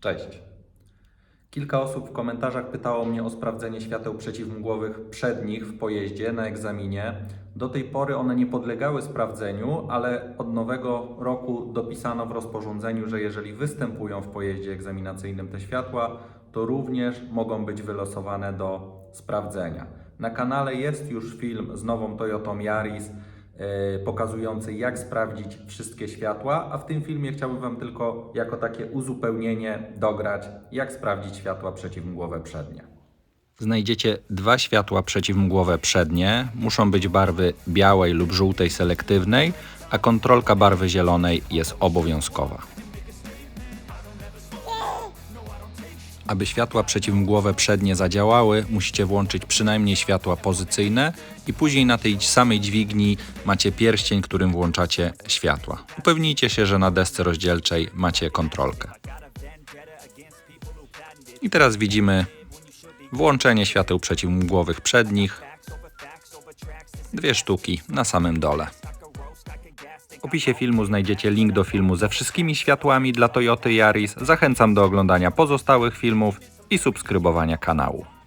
Cześć. Kilka osób w komentarzach pytało mnie o sprawdzenie świateł przeciwmgłowych przednich w pojeździe na egzaminie. Do tej pory one nie podlegały sprawdzeniu, ale od nowego roku dopisano w rozporządzeniu, że jeżeli występują w pojeździe egzaminacyjnym te światła, to również mogą być wylosowane do sprawdzenia. Na kanale jest już film z nową Toyotą Yaris pokazujący jak sprawdzić wszystkie światła, a w tym filmie chciałbym Wam tylko jako takie uzupełnienie dograć, jak sprawdzić światła przeciwmgłowe przednie. Znajdziecie dwa światła przeciwmgłowe przednie. Muszą być barwy białej lub żółtej selektywnej, a kontrolka barwy zielonej jest obowiązkowa. Aby światła przeciwmgłowe przednie zadziałały, musicie włączyć przynajmniej światła pozycyjne i później na tej samej dźwigni macie pierścień, którym włączacie światła. Upewnijcie się, że na desce rozdzielczej macie kontrolkę. I teraz widzimy włączenie świateł przeciwmgłowych przednich. Dwie sztuki na samym dole. Opisie filmu znajdziecie link do filmu ze wszystkimi światłami dla Toyoty Yaris. Zachęcam do oglądania pozostałych filmów i subskrybowania kanału.